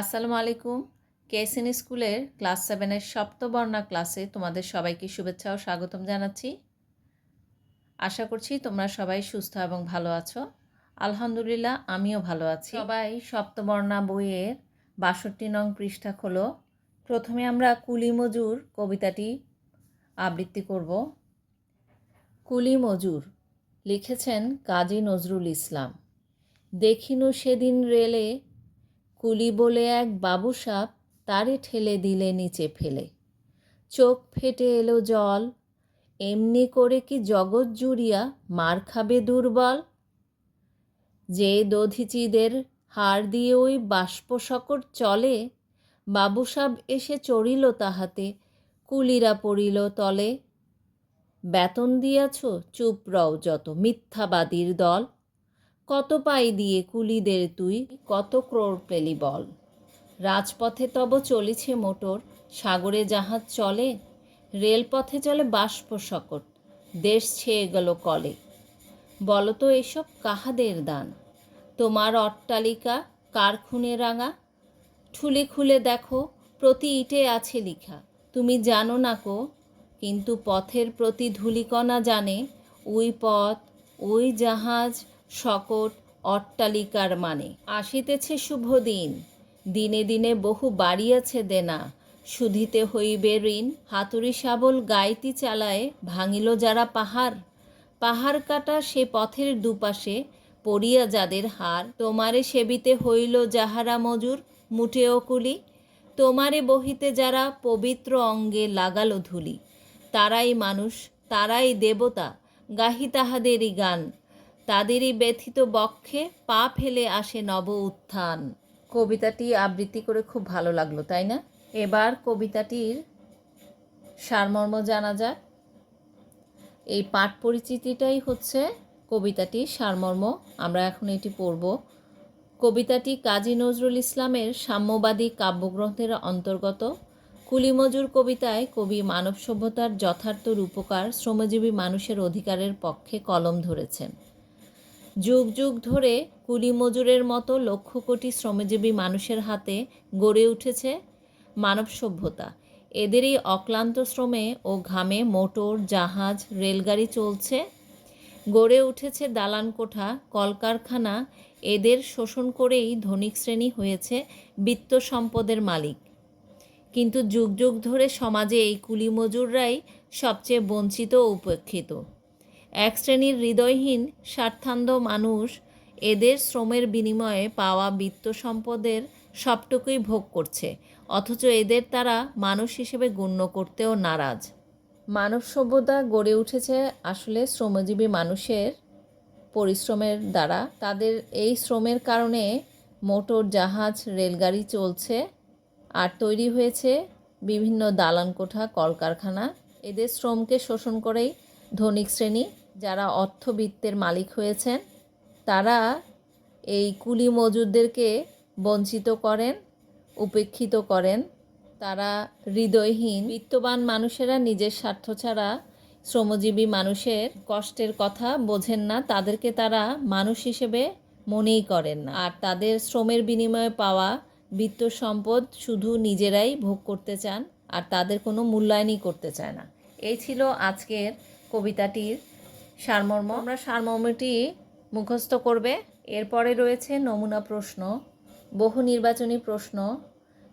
আসসালামু আলাইকুম। কেএসএন স্কুলের ক্লাস সেভেনের সপ্তবর্ণা ক্লাসে তোমাদের সবাইকে শুভেচ্ছা ও স্বাগতম জানাচ্ছি। আশা করছি তোমরা সবাই সুস্থ এবং ভালো আছো। আলহামদুলিল্লাহ, আমিও ভালো আছি। সবাই সপ্তবর্ণা বইয়ের বাষট্টি নং পৃষ্ঠা খোলো। প্রথমে আমরা কুলি মজুর কবিতাটি আবৃত্তি করব। কুলি মজুর লিখেছেন কাজী নজরুল ইসলাম। দেখিনু সেদিন রেলে কুলি বলে এক বাবু সাপ তারে ঠেলে দিলে নিচে ফেলে। চোখ ফেটে এলো জল। এমনি করে কি জগৎ জুড়িয়া মার খাবে দুর্বল? যে দধিচিদের হার দিয়ে ওই বাষ্পশকট চলে বাবুসাব এসে চড়িল তাহাতে, কুলিরা পড়িল তলে। বেতন দিয়াছ, চুপ রও যত মিথ্যাবাদীর দল। কত পাই দিয়ে কুলিদের তুই? কত ক্রোড় পেলি বল? রাজপথে তব চলেছে মোটর, সাগরে জাহাজ চলে, রেলপথে চলে বাষ্প সকট দেশ ছেয়ে গেল কলে। বলতো এসব কাহাদের দান? তোমার অট্টালিকা কার খুনে রাঙা? ঠুলে খুলে দেখো, প্রতি ইটে আছে লিখা। তুমি জানো না কো? কিন্তু পথের প্রতি ধূলিকণা জানে, ওই পথ, ওই জাহাজ শকট অট্টালিকার মানে। আসিতেছে শুভ দিন দিনে দিনে বহু বাড়িয়াছে দেনা। শুধিতে হইবে ঋণ, হাতুড়ি শাবল গাইতি চালায় ভাঙিল যারা পাহাড়। পাহাড় কাটা সে পথের দুপাশে, পড়িয়া যাদের হার। তোমারে সেবিতে হইল যাহারা মজুর মুঠেও কুলি তোমারে বহিতে যারা পবিত্র অঙ্গে লাগালো ধুলি। তারাই মানুষ, তারাই দেবতা, গাহি তাহাদেরই গান। তাদেরই ব্যথিত বক্ষে পা ফেলে আসে নব উত্থান। কবিতাটি আবৃত্তি করে খুব ভালো লাগল, তাই না? এবার কবিতাটির সারমর্ম জানা যাক। এই পাঠ পরিচিতিটাই হচ্ছে কবিতাটির সারমর্ম। আমরা এখন এটি পড়ব। কবিতাটি কাজী নজরুল ইসলামের সাম্যবাদী কাব্যগ্রন্থের অন্তর্গত। কুলিমজুর কবিতায় কবি মানব সভ্যতার যথার্থ রূপকার শ্রমজীবী মানুষের অধিকারের পক্ষে কলম ধরেছেন। যুগ যুগ ধরে কুলি মজুরের মতো লক্ষ কোটি শ্রমজীবী মানুষের হাতে গড়ে উঠেছে মানব সভ্যতা। এদেরই অক্লান্ত শ্রমে ও ঘামে মোটর, জাহাজ, রেলগাড়ি চলছে। গড়ে উঠেছে দালান কোঠা কলকারখানা। এদের শোষণ করেই ধনিক শ্রেণি হয়েছে বিত্ত সম্পদের মালিক। কিন্তু যুগ যুগ ধরে সমাজে এই কুলি মজুররাই সবচেয়ে বঞ্চিত ও উপেক্ষিত। এক শ্রেণির হৃদয়হীন, স্বার্থান্ধ মানুষ এদের শ্রমের বিনিময়ে পাওয়া বিত্ত সম্পদের সবটুকুই ভোগ করছে, অথচ এদের তারা মানুষ হিসেবে গণ্য করতেও নারাজ। মানব সভ্যতা গড়ে উঠেছে আসলে শ্রমজীবী মানুষের পরিশ্রমের দ্বারা। তাদের এই শ্রমের কারণে মোটর, জাহাজ, রেলগাড়ি চলছে আর তৈরি হয়েছে বিভিন্ন দালান কোঠা কলকারখানা। এদের শ্রমকে শোষণ করেই ধনিক শ্রেণি, যারা অর্থবিত্তের মালিক হয়েছেন, তারা এই কুলি মজুরদেরকে বঞ্চিত করেন, উপেক্ষিত করেন। তারা হৃদয়হীন। বিত্তবান মানুষেরা নিজের স্বার্থ ছাড়া শ্রমজীবী মানুষের কষ্টের কথা বোঝেন না। তাদেরকে তারা মানুষ হিসেবে মনেই করেন না। আর তাদের শ্রমের বিনিময়ে পাওয়া বিত্ত সম্পদ শুধু নিজেরাই ভোগ করতে চান, আর তাদের কোনো মূল্যায়নই করতে চায় না। এই ছিল আজকের কবিতাটির সারমর্ম। আমরা সারমর্মটি মুখস্থ করবে। এরপরে রয়েছে নমুনা প্রশ্ন, বহু নির্বাচনী প্রশ্ন।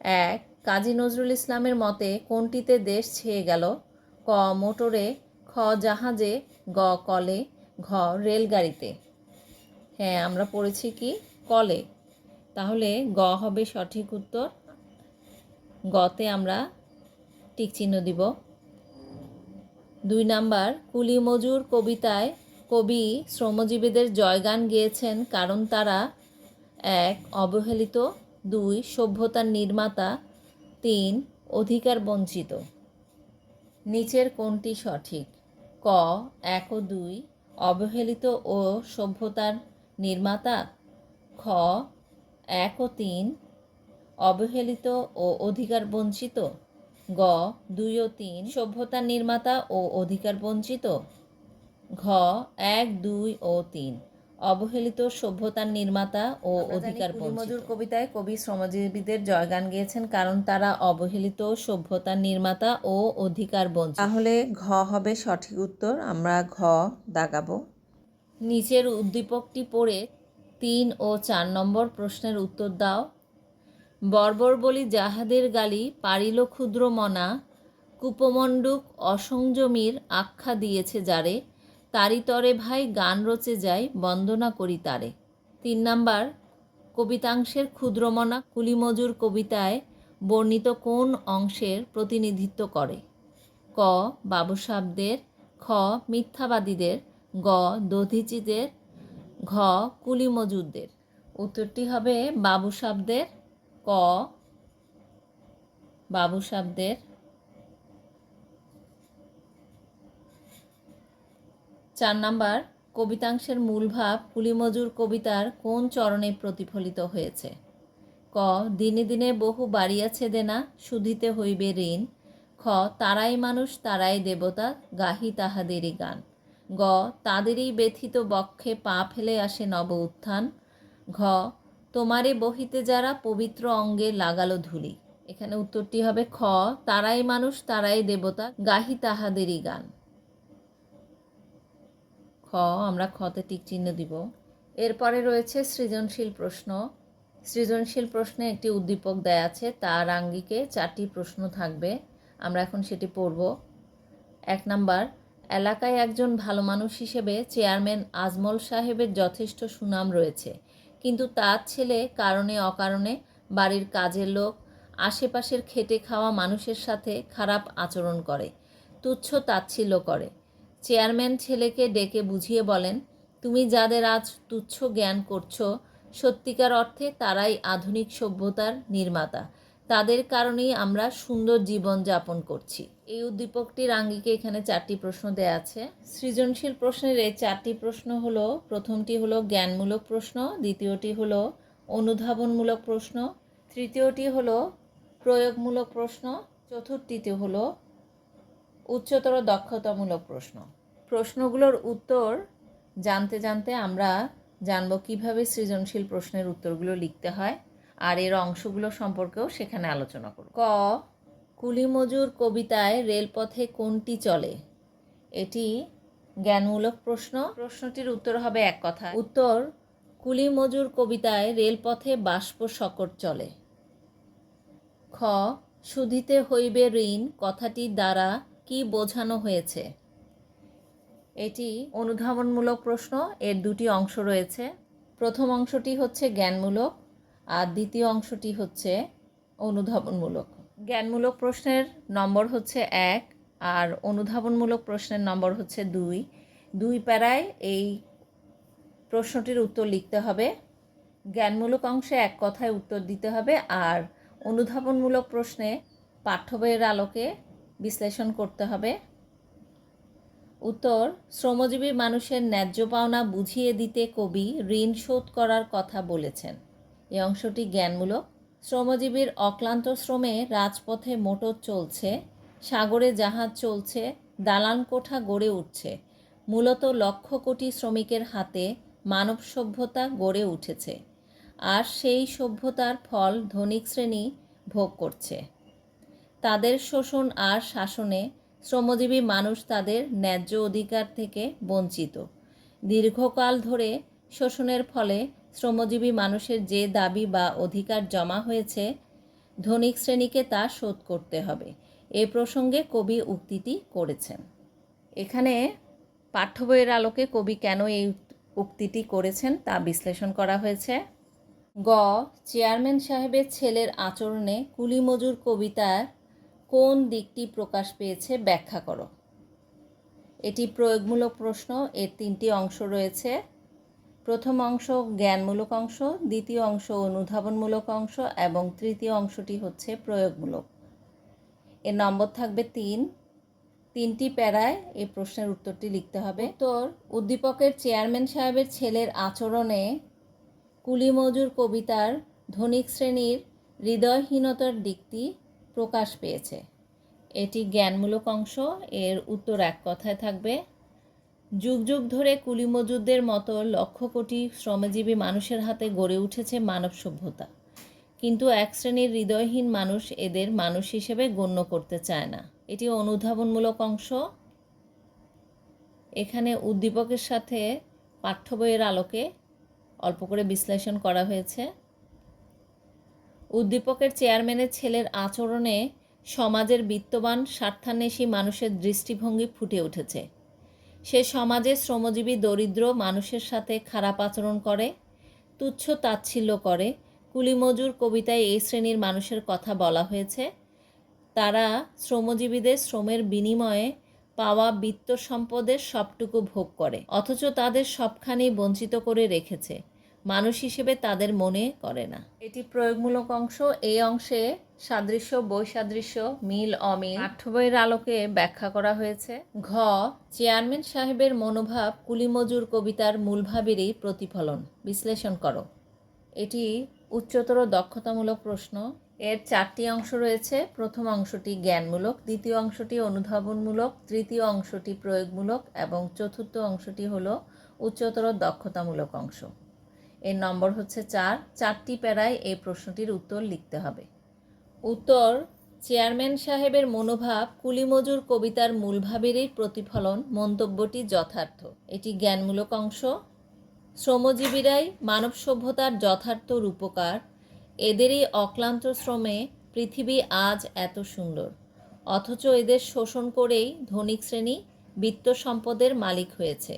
এক, কাজী নজরুল ইসলামের মতে কোনটিতে দেশ ছেয়ে গেল? ক, মোটরে, খ, জাহাজে, গ, কলে, ঘ, রেলগাড়িতে। হ্যাঁ আমরা পড়েছি কি? কলে। তাহলে গ হবে সঠিক উত্তর। গতে আমরা টিক চিহ্ন দিব। দুই নাম্বার কুলি মজুর কবিতায় কবি শ্রমজীবীদের জয়গান গেয়েছেন কারণ তারা, এক, অবহেলিত, দুই, সভ্যতার নির্মাতা, তিন, অধিকার বঞ্চিত। নিচের কোনটি সঠিক? ক, এক ও দুই, অবহেলিত ও সভ্যতার নির্মাতা। খ, এক ও তিন, অবহেলিত ও অধিকার বঞ্চিত। গ দুই ও তিন সভ্যতার নির্মাতা ও অধিকার বঞ্চিত। ঘ এক দুই ও তিন অবহেলিত সভ্যতার নির্মাতা ও অধিকার মজুর কবিতায় কবি শ্রমজীবীদের জয়গান গেয়েছেন কারণ তারা অবহেলিত সভ্যতার নির্মাতা ও অধিকার বঞ্চিত। তাহলে ঘ হবে সঠিক উত্তর আমরা ঘ দাগাবো। নিচের উদ্দীপকটি পড়ে তিন ও চার নম্বর প্রশ্নের উত্তর দাও। বর্বর বলি যাহাদের গালি পারিল ক্ষুদ্র মনা, কুপমণ্ডুক অসংযমীর আখ্যা দিয়েছে যারে, তারি তরে ভাই গান রচে যায় বন্দনা করি তারে। তিন নাম্বার, কবিতাংশের ক্ষুদ্রমনা কুলিমজুর কবিতায় বর্ণিত কোন অংশের প্রতিনিধিত্ব করে? ক, বাবুসাবদের, খ, মিথ্যাবাদীদের, গ, দধিচিদের, ঘ, কুলিমজুরদের। উত্তরটি হবে বাবুসাবদের ক বাবুসাবদের চার নাম্বার, কবিতাংশের মূল ভাব কুলিমজুর কবিতার কোন চরণে প্রতিফলিত হয়েছে? ক, দিনে দিনে বহু বাড়িয়াছে দেনা শুধিতে হইবে ঋণ। খ, তারাই মানুষ, তারাই দেবতা, গাহি তাহাদেরই গান। গ, তাদেরই ব্যথিত বক্ষে পা ফেলে আসে নব উত্থান। ঘ তোমারে বহিতে যারা পবিত্র অঙ্গে লাগালো ধুলি। এখানে উত্তরটি হবে খ, তারাই মানুষ, তারাই দেবতা, গাহি তাহাদেরই গান। খ, আমরা খতে টিক চিহ্ন দিব। এরপরে রয়েছে সৃজনশীল প্রশ্ন। সৃজনশীল প্রশ্নে একটি উদ্দীপক দেয়া আছে, তার আঙ্গিকে চারটি প্রশ্ন থাকবে। আমরা এখন সেটি পড়ব। এক নাম্বার, এলাকায় একজন ভালো মানুষ হিসেবে চেয়ারম্যান আজমল সাহেবের যথেষ্ট সুনাম রয়েছে। কিন্তু তার ছেলে কারণে অকারণে বাড়ির কাজের লোক, আশেপাশের খেটে খাওয়া মানুষের সাথে খারাপ আচরণ করে, তুচ্ছ তাচ্ছিল্য করে। চেয়ারম্যান ছেলেকে ডেকে বুঝিয়ে বলেন, তুমি যাদের আজ তুচ্ছ জ্ঞান করছ, সত্যিকার অর্থে তারাই আধুনিক সভ্যতার নির্মাতা। তাদের কারণেই আমরা সুন্দর জীবন যাপন করছি। এই উদ্দীপকটির আঙ্গিকে এখানে চারটি প্রশ্ন দেয়া আছে। সৃজনশীল প্রশ্নের এই চারটি প্রশ্ন হলো, প্রথমটি হলো জ্ঞানমূলক প্রশ্ন, দ্বিতীয়টি হলো অনুধাবনমূলক প্রশ্ন, তৃতীয়টি হলো প্রয়োগমূলক প্রশ্ন চতুর্থটি হলো উচ্চতর দক্ষতামূলক প্রশ্ন। প্রশ্নগুলোর উত্তর জানতে জানতে আমরা জানব কীভাবে সৃজনশীল প্রশ্নের উত্তরগুলো লিখতে হয়। আর এর অংশগুলো সম্পর্কেও সেখানে আলোচনা করব। ক, কুলিমজুর কবিতায় রেলপথে কোনটি চলে? এটি জ্ঞানমূলক প্রশ্ন। প্রশ্নটির উত্তর হবে এক কথা। উত্তর, কুলিমজুর কবিতায় রেলপথে বাষ্প শকট চলে। খ, সুধিতে হইবে ঋণ, কথাটির দ্বারা কি বোঝানো হয়েছে? এটি অনুধাবনমূলক প্রশ্ন, এর দুটি অংশ রয়েছে। প্রথম অংশটি হচ্ছে জ্ঞানমূলক আর দ্বিতীয় অংশটি হচ্ছে অনুধাবনমূলক। জ্ঞানমূলক প্রশ্নের নম্বর হচ্ছে এক আর অনুধাবনমূলক প্রশ্নের নম্বর হচ্ছে দুই। দুই প্যারায় এই প্রশ্নটির উত্তর লিখতে হবে। জ্ঞানমূলক অংশে এক কথায় উত্তর দিতে হবে আর অনুধাবনমূলক প্রশ্নে পাঠ্য বইয়ের আলোকে বিশ্লেষণ করতে হবে। উত্তর, শ্রমজীবী মানুষের ন্যায্য পাওনা বুঝিয়ে দিতে কবি ঋণ শোধ করার কথা বলেছেন। এই অংশটি জ্ঞানমূলক। শ্রমজীবীর অক্লান্ত শ্রমে রাজপথে মোটর চলছে, সাগরে জাহাজ চলছে, দালান কোঠা গড়ে উঠছে। মূলত লক্ষ কোটি শ্রমিকের হাতে মানব সভ্যতা গড়ে উঠেছে, আর সেই সভ্যতার ফল ধনিক শ্রেণি ভোগ করছে। তাদের শোষণ আর শাসনে শ্রমজীবী মানুষ তাদের ন্যায্য অধিকার থেকে বঞ্চিত। দীর্ঘকাল ধরে শোষণের ফলে শ্রমজীবী মানুষের যে দাবি বা অধিকার জমা হয়েছে, ধনিক শ্রেণীকে তা শোধ করতে হবে। এ প্রসঙ্গে কবি উক্তিটি করেছেন। এখানে পাঠ্য বইয়ের আলোকে কবি কেন এই উক্তিটি করেছেন তা বিশ্লেষণ করা হয়েছে। গ, চেয়ারম্যান সাহেবের ছেলের আচরণে কুলিমজুর কবিতার কোন দিকটি প্রকাশ পেয়েছে ব্যাখ্যা করো। এটি প্রয়োগমূলক প্রশ্ন, এর তিনটি অংশ রয়েছে। প্রথম অংশ জ্ঞানমূলক অংশ, দ্বিতীয় অংশ অনুধাবনমূলক অংশ এবং তৃতীয় অংশটি হচ্ছে প্রয়োগমূলক। এর নম্বর থাকবে তিন। তিনটি প্যারায় এই প্রশ্নের উত্তরটি লিখতে হবে। তোর উদ্দীপকের চেয়ারম্যান সাহেবের ছেলের আচরণে কুলিমজুর কবিতার ধনিক শ্রেণির হৃদয়হীনতার দিকটি প্রকাশ পেয়েছে। এটি জ্ঞানমূলক অংশ, এর উত্তর এক কথায় থাকবে যুগ যুগ ধরে কুলি মতো লক্ষ কোটি শ্রমজীবী মানুষের হাতে গড়ে উঠেছে মানব সভ্যতা। কিন্তু এক শ্রেণির হৃদয়হীন মানুষ এদের মানুষ হিসেবে গণ্য করতে চায় না। এটি অনুধাবনমূলক অংশ। এখানে উদ্দীপকের সাথে পাঠ্য বইয়ের আলোকে অল্প করে বিশ্লেষণ করা হয়েছে। উদ্দীপকের চেয়ারম্যানের ছেলের আচরণে সমাজের বিত্তবান, স্বার্থান্বেষী মানুষের দৃষ্টিভঙ্গি ফুটে উঠেছে। সে সমাজে শ্রমজীবী, দরিদ্র মানুষের সাথে খারাপ আচরণ করে, তুচ্ছ তাচ্ছিল্য করে। কুলিমজুর কবিতায় এই শ্রেণির মানুষের কথা বলা হয়েছে। তারা শ্রমজীবীদের শ্রমের বিনিময়ে পাওয়া বিত্ত সম্পদের সবটুকু ভোগ করে, অথচ তাদের সবখানেই বঞ্চিত করে রেখেছে। মানুষ হিসেবে তাদের মনে করে না। এটি প্রয়োগমূলক অংশ। এই অংশে সাদৃশ্য, বৈসাদৃশ্য, মিল, অমিল পাঠ্য বইয়ের আলোকে ব্যাখ্যা করা হয়েছে। ঘ, চেয়ারম্যান সাহেবের মনোভাব কুলিমজুর কবিতার মূলভাবেরই প্রতিফলন। বিশ্লেষণ করো। এটি উচ্চতর দক্ষতামূলক প্রশ্ন। এর চারটি অংশ রয়েছে। প্রথম অংশটি জ্ঞানমূলক, দ্বিতীয় অংশটি অনুধাবনমূলক, তৃতীয় অংশটি প্রয়োগমূলক এবং চতুর্থ অংশটি হলো উচ্চতর দক্ষতামূলক অংশ। এর নম্বর হচ্ছে চার। চারটি প্যারায় এই প্রশ্নটির উত্তর লিখতে হবে। উত্তর, চেয়ারম্যান সাহেবের মনোভাব কুলিমজুর কবিতার মূলভাবেরই প্রতিফলন, মন্তব্যটি যথার্থ। এটি জ্ঞানমূলক অংশ। শ্রমজীবীরাই মানব সভ্যতার যথার্থ রূপকার। এদেরই অক্লান্ত শ্রমে পৃথিবী আজ এত সুন্দর। অথচ এদের শোষণ করেই ধনিক শ্রেণি বিত্ত সম্পদের মালিক হয়েছে।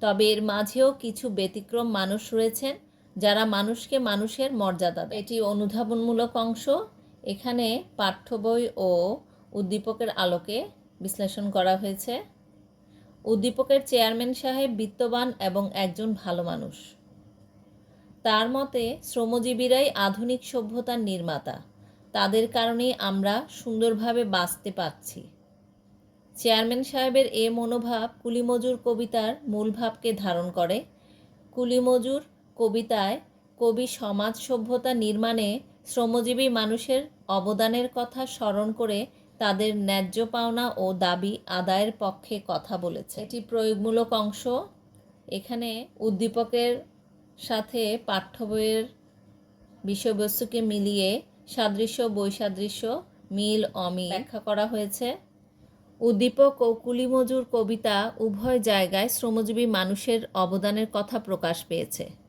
তবে এর মাঝেও কিছু ব্যতিক্রম মানুষ রয়েছেন, যারা মানুষকে মানুষের মর্যাদা এটি অনুধাবনমূলক অংশ। এখানে পাঠ্য বই ও উদ্দীপকের আলোকে বিশ্লেষণ করা হয়েছে। উদ্দীপকের চেয়ারম্যান সাহেব বিত্তবান এবং একজন ভালো মানুষ। তার মতে, শ্রমজীবীরাই আধুনিক সভ্যতার নির্মাতা। তাদের কারণেই আমরা সুন্দরভাবে বাঁচতে পারছি। চেয়ারম্যান সাহেবের এ মনোভাব কুলিমজুর কবিতার মূল ভাবকে ধারণ করে। কুলিমজুর কবিতায় কবি সমাজ সভ্যতা নির্মাণে শ্রমজীবী মানুষের অবদানের কথা স্মরণ করে তাদের ন্যায্য পাওনা ও দাবি আদায়ের পক্ষে কথা বলেছে। এটি প্রয়োগমূলক অংশ। এখানে উদ্দীপকের সাথে পাঠ্য বইয়ের বিষয়বস্তুকে মিলিয়ে সাদৃশ্য, বৈসাদৃশ্য, মিল, অমিল ব্যাখ্যা করা হয়েছে। উদ্দীপক ও কুলিমজুর কবিতা উভয় জায়গায় শ্রমজীবী মানুষের অবদানের কথা প্রকাশ পেয়েছে।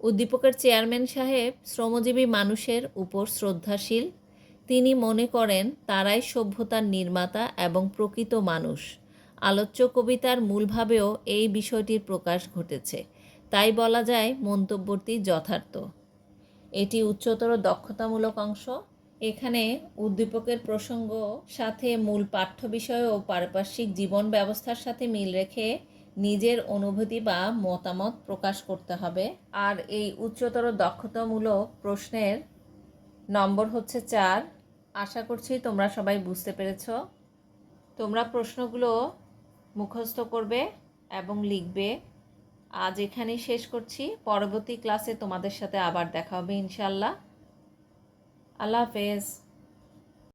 উদ্দীপকের চেয়ারম্যান সাহেব শ্রমজীবী মানুষের উপর শ্রদ্ধাশীল। তিনি মনে করেন, তারাই সভ্যতার নির্মাতা এবং প্রকৃত মানুষ। আলোচ্য কবিতার মূলভাবেও এই বিষয়টির প্রকাশ ঘটেছে। তাই বলা যায়, মন্তব্যটি যথার্থ। এটি উচ্চতর দক্ষতামূলক অংশ। এখানে উদ্দীপকের প্রসঙ্গ, সাথে মূল পাঠ্য বিষয় ও পারিপার্শ্বিক জীবন ব্যবস্থার সাথে মিল রেখে নিজের অনুভূতি বা মতামত প্রকাশ করতে হবে। আর এই উচ্চতর দক্ষতামূলক প্রশ্নের নম্বর হচ্ছে চার। আশা করছি তোমরা সবাই বুঝতে পেরেছ। তোমরা প্রশ্নগুলো মুখস্থ করবে এবং লিখবে। আজ এখানেই শেষ করছি। পরবর্তী ক্লাসে তোমাদের সাথে আবার দেখা হবে ইনশাল্লাহ আল্লাহ হাফেজ।